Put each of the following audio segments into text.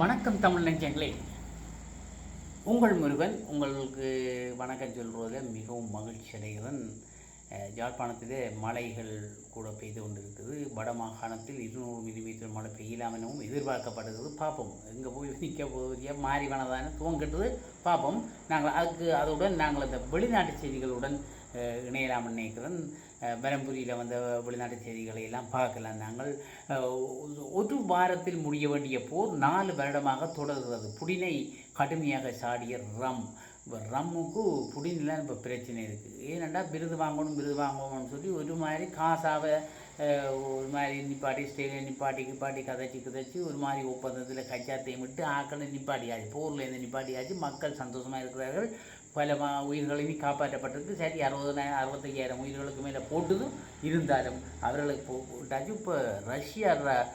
வணக்கம் தமிழ் நெஞ்சங்களே. உங்கள் முருகன் உங்களுக்கு வணக்கம் சொல்வதில் மிகவும் மகிழ்ச்சி அடைகிறேன். அஹ், யாழ்ப்பாணத்திலே மழைகள் கூட பெய்து கொண்டிருக்குது வட மாகாணத்தில் இருநூறு மில்லிமீட்டர் மழை பெய்யலாம் எனவும் எதிர்பார்க்கப்படுகிறது. பார்ப்போம். எங்கே போய் நிற்க போதிய மாறி வனதான துவங்கிட்டது பார்ப்போம். நாங்கள் அதுக்கு அதுடன் நாங்கள் அந்த வெளிநாட்டு செய்திகளுடன் இணையலாம் நினைக்கிறேன். பெரம்புரியில் வந்த வெளிநாட்டு செய்திகளை எல்லாம் பார்க்கலாம். நாங்கள் ஒரு வாரத்தில் முடிய வேண்டிய போர் நாலு வருடமாக தொடர்கிறது. புடினை கடுமையாக சாடிய ரம். இப்போ ரம்முக்கு புடினில் இப்போ பிரச்சனை இருக்குது ஏனெண்டா விருது வாங்கணும் விருது வாங்கணும்னு சொல்லி ஒரு மாதிரி காசாவை ஒரு மாதிரி நிப்பாட்டி ஸ்டேலில் நிப்பாட்டி நிப்பாட்டி கதைச்சி கதைச்சி ஒரு மாதிரி ஒப்பந்தத்தில் கச்சாத்தையும் விட்டு ஆக்களை நிப்பாட்டியாச்சு. போரில் இருந்து நிப்பாட்டியாச்சு. மக்கள் சந்தோஷமாக இருக்கிறார்கள். பல உயிர்களையும் காப்பாற்றப்பட்டிருக்கு. சரி அறுபதனாயிரம் அறுபத்தையாயிரம் உயிர்களுக்கு மேலே போட்டதும் இருந்தாலும் அவர்களுக்கு போ- போட்டாச்சு. இப்போ ரஷ்யா ர-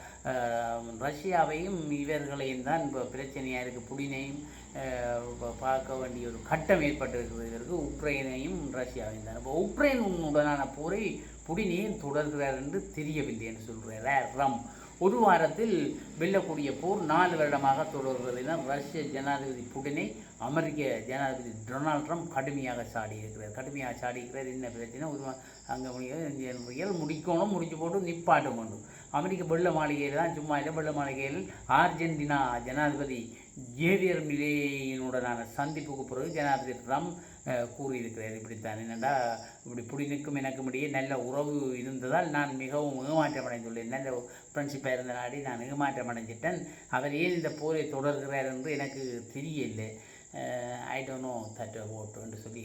ரஷ்யாவையும் இவர்களையும் தான் இப்போ பிரச்சனையாக இருக்குது புடினையும் பார்க்க வேண்டிய ஒரு கட்டம் ஏற்பட்டிருக்கிறது இதற்கு உக்ரைனையும் ரஷ்யாவையும் தான். இப்போ உக்ரைன் உடனான போரை புடினையும் தொடர்கிறார் என்று தெரியவில்லை என்று சொல்கிறார் ரம். ஒரு வாரத்தில் வெல்லக்கூடிய போர் நாலு வருடமாக தொடர்கிறது. என ரஷ்ய ஜனாதிபதி புடினை அமெரிக்க ஜனாதிபதி டொனால்ட் ட்ரம்ப் கடுமையாக சாடியிருக்கிறார். கடுமையாக சாடியிருக்கிறார். என்ன பிரச்சனை? ஒரு அங்கே முடியல் முடிக்கணும் முடிச்சு போட்டு நிப்பாட்டும் கொண்டு அமெரிக்க வெள்ள மாளிகையில் தான் சும்மா இல்லை வெள்ள மாளிகையில் ஆர்ஜென்டினா ஜனாதிபதி ஜேவியர் மிலேயினுடனான சந்திப்புக்கு பிறகு ஜனாதிபதி ட்ரம்ப் கூறியிருக்கிறார். இப்படித்தான். என்னென்னா இப்படி புடினுக்கும் எனக்கும் இடையே நல்ல உறவு இருந்ததால் நான் மிகவும் ஏமாற்றம் அடைந்துள்ளேன் நல்ல ஃப்ரெண்ட்ஷிப்பாக இருந்த நாடி நான் ஏமாற்றம் அடைஞ்சிட்டேன் அவர் ஏன் இந்த போரை தொடர்கிறார் என்று எனக்கு தெரியலை ஐ டோன்ட் நோ தட் ஓட்டு என்று சொல்லி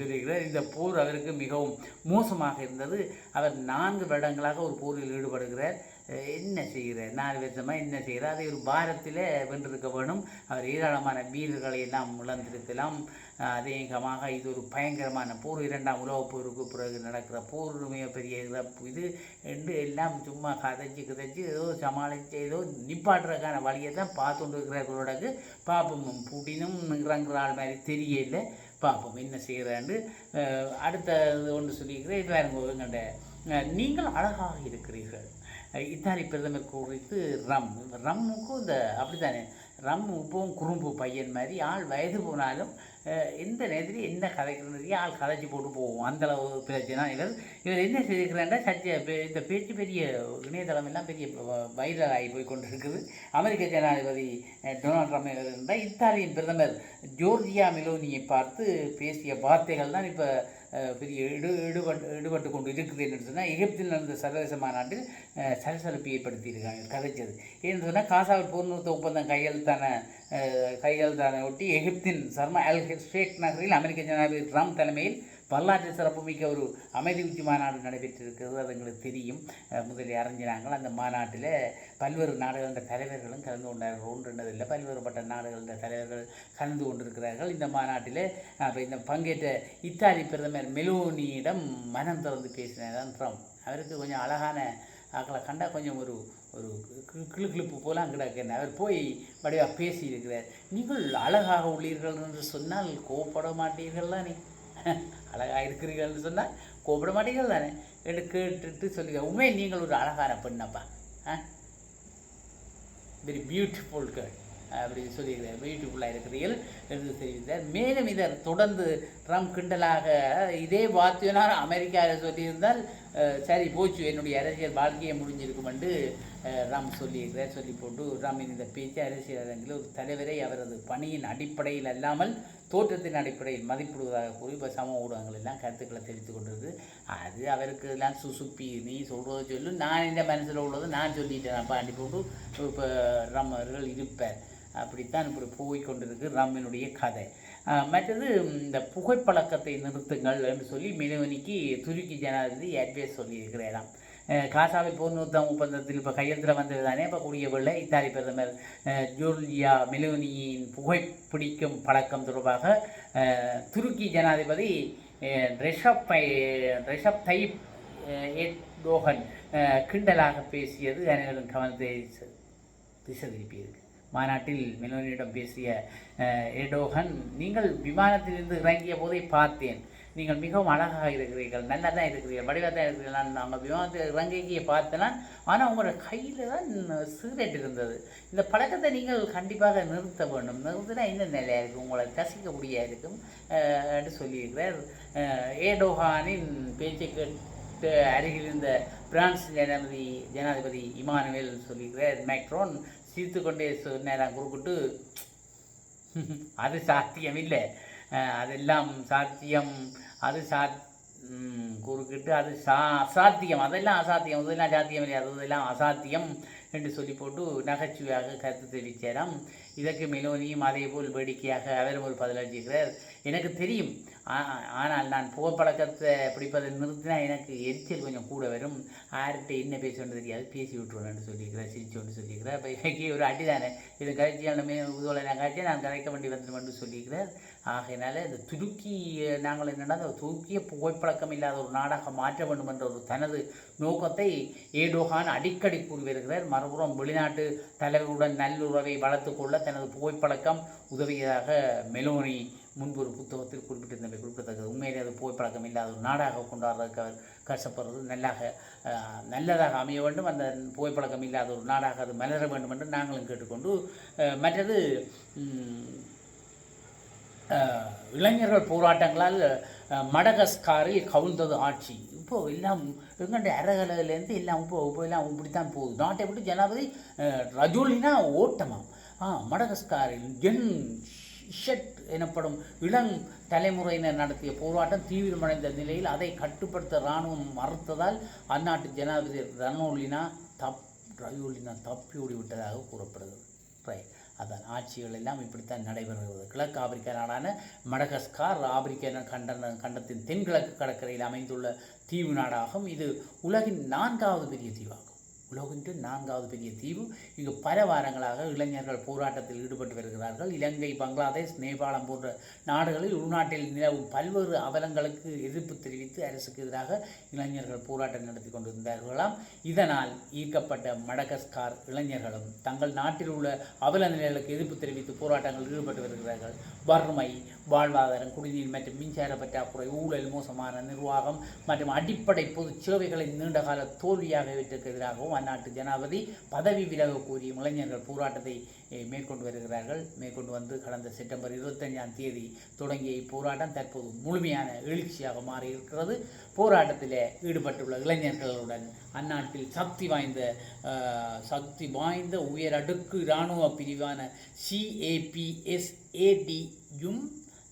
சொல்லியிருக்கிறார். இந்த போர் அவருக்கு மிகவும் மோசமாக இருந்தது. அவர் நான்கு வருடங்களாக ஒரு போரில் ஈடுபடுகிறார். என்ன செய்கிறார்? நாலு வருஷமாக என்ன செய்கிறார்? அதை ஒரு பாரத்தில் வென்றிருக்க வேணும். அவர் ஏராளமான வீரர்களை எல்லாம் இழந்திருக்கலாம். அஹ், அதேகமாக இது ஒரு பயங்கரமான போர். இரண்டாம் உலகப் போருக்கு பிறகு நடக்கிற போர் மிகப்பெரிய இது என்று எல்லாம் சும்மா கதைச்சு கதைச்சு ஏதோ சமாளித்து ஏதோ நிப்பாட்டுறதுக்கான வழியை தான் பார்த்து கொண்டு பார்ப்போம் புட்டினும் இறங்குற ஆள் மாதிரி தெரியல. பார்ப்போம் என்ன செய்கிறாண்டு அடுத்தது ஒன்று சொல்லியிருக்கிறேன். இது வேறு கண்ட நீங்கள் அழகாக இருக்கிறீர்கள். இத்தாலி பிரதமர் குறித்து ரம் ரம்முக்கும் இந்த அப்படித்தானே ரம் இப்பவும் குறும்பு பையன் மாதிரி ஆள் வயது போனாலும் எந்த நேரத்தில் என்ன கதைக்கிறது ஆள் கதைச்சி போட்டு போவோம் அந்தளவு பிரச்சனை இவர் இவர் என்ன செய்திருக்கிறாண்டா சர்ச்சை இந்த பேச்சு பெரிய இணையதளம் எல்லாம் பெரிய வைரல் ஆகி போய் கொண்டிருக்குது. அமெரிக்க ஜனாதிபதி டொனால்ட் ட்ரம்ப் இருந்தால் இத்தாலியின் பிரதமர் ஜோர்ஜியா மெலோனியை பார்த்து பேசிய வார்த்தைகள் தான் இப்போ பெரிய இடு இடுபட்டு ஈடுபட்டு கொண்டு இருக்குது என்று சொன்னால் எகிப்தில் நடந்த சர்வதேச மாநாட்டில் சலசலப்பு ஏற்படுத்தியிருக்காங்க கதைச்சது. ஏன்னு சொன்னால் காசாவில் போர் நிறுத்த ஒப்பந்தம் கையெழுத்தான அஹ், ஒட்டி எகிப்தின் சர்மா அல் ஷேக் நகரில் அமெரிக்க ஜனாதிபதி ட்ரம்ப் தலைமையில் வரலாற்று சிறப்புமிக்க ஒரு அமைதி உச்சி மாநாடு நடைபெற்றிருக்கிறது. அது எங்களுக்கு தெரியும். முதலில் அறிஞ்சினாங்கள் அந்த மாநாட்டில் பல்வேறு நாடுகளின் தலைவர்களும் கலந்து கொண்டார்கள். ஒன்று இல்லை பல்வேறுபட்ட நாடுகளின் தலைவர்கள் கலந்து கொண்டிருக்கிறார்கள். இந்த மாநாட்டில் அப்போ இந்த பங்கேற்ற இத்தாலி பிரதமர் மெலோனியிடம் மனம் திறந்து பேசினார். தான் ட்ரம்ப். அவருக்கு கொஞ்சம் அழகான ஆக்களை கண்டா கொஞ்சம் ஒரு ஒரு கிளு கிளுகிளுப்பு போல அங்கிடக்கேன் அவர் போய் வடிவாக பேசியிருக்கிறார். நீங்கள் அழகாக உள்ளீர்கள் என்று சொன்னால் கோவப்பட மாட்டீர்கள் தானே? அழகாக இருக்கிறீர்கள்னு சொன்னால் கோபப்பட மாட்டீர்கள் தானே? என்று கேட்டுட்டு சொல்லுங்க உண்மை நீங்கள் ஒரு அழகான பெண்ணப்பா. ஆ? வெரி பியூட்டிஃபுல் கேர்ள் அப்படி சொல்லியிருக்கிறார். பியூட்டிஃபுல்லாக இருக்கிறீர்கள் என்று தெரிவித்தார் மேலும் இதர் தொடர்ந்து ட்ரம்ப் கிண்டலாக இதே வார்த்தையினால் அமெரிக்காவில் சொல்லியிருந்தால் சரி போச்சு என்னுடைய அரசியல் வாழ்க்கையை முடிஞ்சிருக்கும் என்று ராம் சொல்லியிருக்கிறார். சொல்லி போட்டு ராமின் இந்த பேச்சு அரசியல் அரங்கில் ஒரு தலைவரை அவரது பணியின் அடிப்படையில் அல்லாமல் தோற்றத்தின் அடிப்படையில் மதிப்பிடுவதாக கூறி இப்போ சமூக ஊடகங்கள் எல்லாம் கருத்துக்களை தெரிவித்து கொண்டிருக்கு. அது அவருக்கு எல்லாம் சுசுப்பி நீ சொல்கிறத சொல்லு நான் இந்த மனசில் உள்ளதை நான் சொல்லிட்டேன். பாண்டி போட்டு இப்போ ராம் அவர்கள் இருப்பார். அப்படித்தான் இப்படி போய் கொண்டிருக்கு ராமினுடைய கதை. மற்றது இந்த புகைப்பழக்கத்தை நிறுத்துங்கள் என்று சொல்லி மினவனிக்கு துருக்கி ஜனாதிபதி அட்வைஸ் சொல்லியிருக்கிறாராம். காசாவை போர் நிறுத்தம் ஒப்பந்தத்தில் இப்போ கையெழுத்தில் வந்தது தானே? இப்போ கூடிய வெள்ளை இத்தாலி பிரதமர் ஜூலியா ஜோர்ஜியா மெலோனியின் புகைப்பிடிக்கும் பழக்கம் தொடர்பாக துருக்கி ஜனாதிபதி ரிஷப் ரிஷப் பை- தைப் அஹ் கிண்டலாக பேசியது அனைவரும் கவனத்தை திசை திருப்பியிருக்கு. மாநாட்டில் மெலோனியிடம் பேசிய எடோகன் நீங்கள் விமானத்திலிருந்து இறங்கிய போதே பார்த்தேன். நீங்கள் மிகவும் அழகாக இருக்கிறீர்கள் நல்லா தான் இருக்கிறீர்கள் வடிவாக தான் இருக்கிறீர்கள். நான் நாங்கள் விமானத்தில் இறங்கியை பார்த்தேன்னா ஆனால் உங்களோட கையில் தான் சிகரெட் இருந்தது. இந்த பழக்கத்தை நீங்கள் கண்டிப்பாக நிறுத்த வேண்டும். நிறுத்தினா என்ன நிலையாக இருக்கும் உங்களை முடியாது இருக்கும் என்று சொல்லியிருக்கிறார். ஏடோஹானின் ஏடோகானின் பேச்சை கேட்டு அருகில் இருந்த பிரான்ஸ் ஜனாதிபதி ஜனாதிபதி இமானுவேல் சொல்லியிருக்கிறார். மேக்ரோன் சிரித்து கொண்டே சொன்னாராம் குறுக்கிட்டு அது சாத்தியம் இல்லை அஹ் அதெல்லாம் சாத்தியம் அது சா குறுக்கிட்டு அது சா அசாத்தியம் அதெல்லாம் அசாத்தியம். அதெல்லாம் சாத்தியம் இல்லை அதெல்லாம் அசாத்தியம் என்று சொல்லி போட்டு நகைச்சுவையாக கருத்து தெரிவிச்சாராம் இதற்கு மெலோனியும் அதே போல் வேடிக்கையாக அவரும் ஒரு பதிலளிக்கிறார் எனக்கு தெரியும் ஆனால் நான் புகைப்பழக்கத்தை பிடிப்பதை நிறுத்தினா எனக்கு எரிச்சல் கொஞ்சம் கூட வரும். யார்கிட்ட என்ன பேசணும்னு தெரியாது. பேசி விட்டுருவேன்னு சொல்லியிருக்கிறேன் சிரிச்சோன்னு சொல்லியிருக்கிறேன் இப்போ இன்னைக்கு ஒரு அடி தானே இது கழிச்சியான மே உதவலை? நான் கழிச்சா நான் கரைக்க வேண்டி வந்துடுவேன் சொல்லியிருக்கிறேன் ஆகையினால இந்த துருக்கி நாங்கள் என்னென்னா அந்த துருக்கிய புகைப்பழக்கம் இல்லாத ஒரு நாடாக மாற்ற வேண்டும் என்ற ஒரு தனது நோக்கத்தை ஏடோகான் அடிக்கடி கூறி வருகிறார். மறுபுறம் வெளிநாட்டு தலைவருடன் நல்லுறவை வளர்த்துக்கொள்ள தனது புகைப்பழக்கம் உதவியதாக மெலோனி முன்பு ஒரு புத்தகத்தில் குறிப்பிட்டிருந்தவை குறிப்பிடத்தக்கது. உண்மையிலே அது புகைப்பழக்கம் இல்லாத ஒரு நாடாக கொண்டாடுறதுக்கு அவர் கஷ்டப்படுறது நல்லாக நல்லதாக அமைய வேண்டும். அந்த புகைப்பழக்கம் இல்லாத ஒரு நாடாக அது மலர வேண்டும் என்று நாங்களும் கேட்டுக்கொண்டு மற்றது இளைஞர்கள் போராட்டங்களால் அஹ், மடகஸ்காரில் கவிழ்ந்தது ஆட்சி. இப்போ எல்லாம் எங்கள்ட அரகலையிலேருந்து எல்லாம் இப்போ இப்போ எல்லாம் இப்படித்தான் போகுது. நாட்டை விட்டு ஜனாதிபதி ரஜோலினா ஓட்டமாம். ஆ மடகஸ்காரில் ஜென் ஷெட் எனப்படும் இளம் தலைமுறையினர் நடத்திய போராட்டம் தீவிரமடைந்த நிலையில் அதை கட்டுப்படுத்த இராணுவம் மறுத்ததால் அந்நாட்டு ஜனாதிபதி ரனோலினா தப் ரயோலினா தப்பி ஓடிவிட்டதாக கூறப்படுகிறது. ரைட். அதான் ஆட்சிகள் எல்லாம் இப்படித்தான் நடைபெறுகிறது. கிழக்கு ஆப்பிரிக்க நாடான மடகஸ்கார் ஆப்பிரிக்க கண்ட கண்டத்தின் தென்கிழக்கு கடற்கரையில் அமைந்துள்ள தீவு நாடாகும். இது உலகின் நான்காவது பெரிய தீவாகும். உலகின்ற நான்காவது பெரிய தீவு. இங்கு பல வாரங்களாக இளைஞர்கள் போராட்டத்தில் ஈடுபட்டு வருகிறார்கள். இலங்கை பங்களாதேஷ் நேபாளம் போன்ற நாடுகளில் உள்நாட்டில் நிலவும் பல்வேறு அவலங்களுக்கு எதிர்ப்பு தெரிவித்து அரசுக்கு எதிராக இளைஞர்கள் போராட்டம் நடத்தி கொண்டிருந்தார்களாம். இதனால் ஈர்க்கப்பட்ட மடகஸ்கார் இளைஞர்களும் தங்கள் நாட்டில் உள்ள அவல நிலைகளுக்கு எதிர்ப்பு தெரிவித்து போராட்டங்களில் ஈடுபட்டு வருகிறார்கள். வறுமை வாழ்வாதாரம் குடிநீர் மற்றும் மின்சார பற்றாக்குறை ஊழல் மோசமான நிர்வாகம் மற்றும் அடிப்படை பொது சேவைகளின் நீண்டகால தோல்வியாகியவற்றுக்கு எதிராகவும் அந்நாட்டு ஜனாதிபதி பதவி விலக கோரிய இளைஞர்கள் போராட்டத்தை மேற்கொண்டு வருகிறார்கள். மேற்கொண்டு வந்து கடந்த செப்டம்பர் இருபத்தஞ்சாம் தேதி தொடங்கிய இப்போராட்டம் தற்போது முழுமையான எழுச்சியாக மாறியிருக்கிறது. போராட்டத்தில் ஈடுபட்டுள்ள இளைஞர்களுடன் அந்நாட்டில் சக்தி வாய்ந்த சக்தி வாய்ந்த உயரடுக்கு இராணுவ பிரிவான சிஏபிஎஸ்ஏடியும்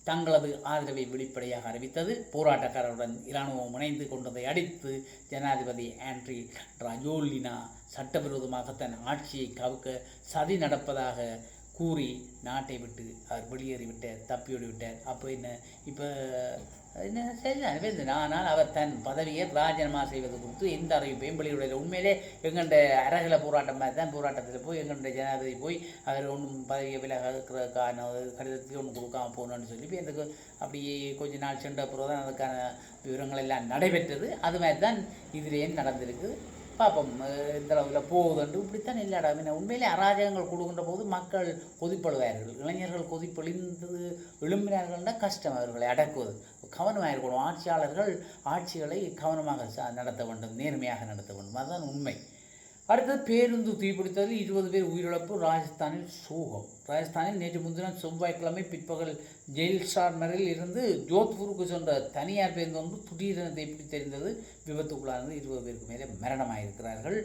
தங்களது ஆதரவை வெளிப்படையாக அறிவித்தது. போராட்டக்காரருடன் இராணுவம் இணைந்து கொண்டதை அடித்து ஜனாதிபதி ஆண்ட்ரி ராஜோலினா சட்டவிரோதமாக தன் ஆட்சியை கவுக்க சதி நடப்பதாக கூறி நாட்டை விட்டு அவர் வெளியேறிவிட்டார் தப்பியோடி விட்டார். அப்போ என்ன? இப்போ என்ன சரிதான் ஆனால் அவர் தன் பதவியை ராஜினாமா செய்வது குறித்து எந்த அறிவிப்பையும் வெளியிடவில்லை. உண்மையிலே எங்கள்ட அரகல போராட்டம் மாதிரி தான் போராட்டத்தில் போய் எங்களுடைய ஜனாதிபதி போய் அவர் ஒன்றும் பதவியை விலகிறதுக்கான ஒரு கடிதத்தை ஒன்று கொடுக்காம போகணும்னு சொல்லி இப்போ எனக்கு அப்படியே கொஞ்ச நாள் சென்ற பிறகு தான் அதுக்கான விவரங்கள் எல்லாம் நடைபெற்றது. அது மாதிரி தான் இதுலேயும் நடந்திருக்கு. பார்ப்போம் இந்த அளவில் போகுதுண்டு இப்படித்தான் இல்லைடா. என்ன உண்மையிலே அராஜகங்கள் கொடுக்கின்ற போது மக்கள் கொதிப்படுவார்கள் இளைஞர்கள் கொதிப்பொழிந்து எழும்பினார்கள்னா கஷ்டம் அவர்களை அடக்குவது. கவனமாக இருக்கணும். ஆட்சியாளர்கள் ஆட்சிகளை கவனமாக ச- நடத்த வேண்டும். நேர்மையாக நடத்த வேண்டும். அதுதான் உண்மை. அடுத்தது பேருந்து தீப்பிடித்ததில் இருபது பேர் உயிரிழப்பு. ராஜஸ்தானில் சோகம். ராஜஸ்தானில் நேற்று முன்தினம் செவ்வாய்க்கிழமை பிற்பகல் ஜெயில்சார்மரில் இருந்து ஜோத்பூருக்கு சென்ற தனியார் பேருந்து ஒன்று திடீரென தீப்பிடித்தெறிந்தது விபத்துக்குள்ளானது இருபது பேருக்கு மேலே மரணமாயிருக்கிறார்கள்.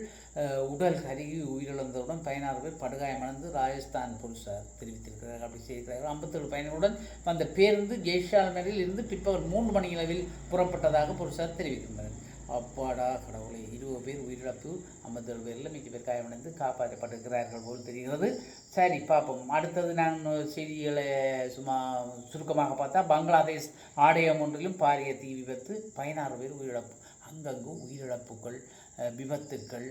உடல் கருகி உயிரிழந்தவுடன் பதினாறு பேர் படுகாயமடைந்து ராஜஸ்தான் போலீசார் தெரிவித்திருக்கிறார்கள். அப்படி செய்திருக்கிறார்கள். ஐம்பத்தேழு பயணிகளுடன் வந்த பேருந்து ஜெய்சால்மரில் இருந்து பிற்பகல் மூன்று மணியளவில் புறப்பட்டதாக போலீசார் தெரிவிக்கின்றனர். அப்பாடா கடவுளை. இருபது பேர் உயிரிழப்பு ஐம்பத்தேழு பேரில் மிக்க பேர் காயமடைந்து காப்பாற்றப்பட்டிருக்கிறார்கள் போல் தெரிகிறது. சரி பார்ப்போம். அடுத்தது நான் செய்திகளை சும்மா சுருக்கமாக பார்த்தா பங்களாதேஷ் ஆடையம் ஒன்றிலும் பாரிய தீ விபத்து பதினாறு பேர் உயிரிழப்பு. அங்கங்கு உயிரிழப்புகள் விபத்துக்கள்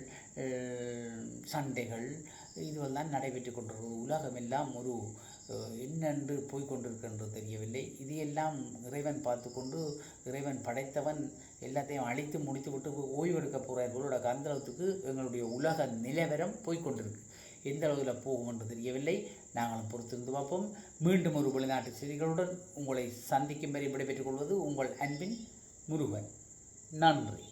சண்டைகள் இதுவெல்லாம் நடைபெற்று கொண்டிருக்கிறது. உலகமெல்லாம் ஒரு என்னென்று போய்கொண்டிருக்கின்றது தெரியவில்லை. இது எல்லாம் இறைவன் பார்த்து கொண்டு இறைவன் படைத்தவன் எல்லாத்தையும் அழைத்து முடித்து விட்டு ஓய்வெடுக்க போகிற எங்களோட கந்தளத்துக்கு எங்களுடைய உலக நிலவரம் போய்கொண்டிருக்கு எந்த அளவில் போகும் என்று தெரியவில்லை. நாங்களும் பொறுத்திருந்து பார்ப்போம். மீண்டும் ஒரு வெளிநாட்டு செய்திகளுடன் உங்களை சந்திக்கும் வரை விடைபெற்றுக் கொள்வது உங்கள் அன்பின் முருகன். நன்றி.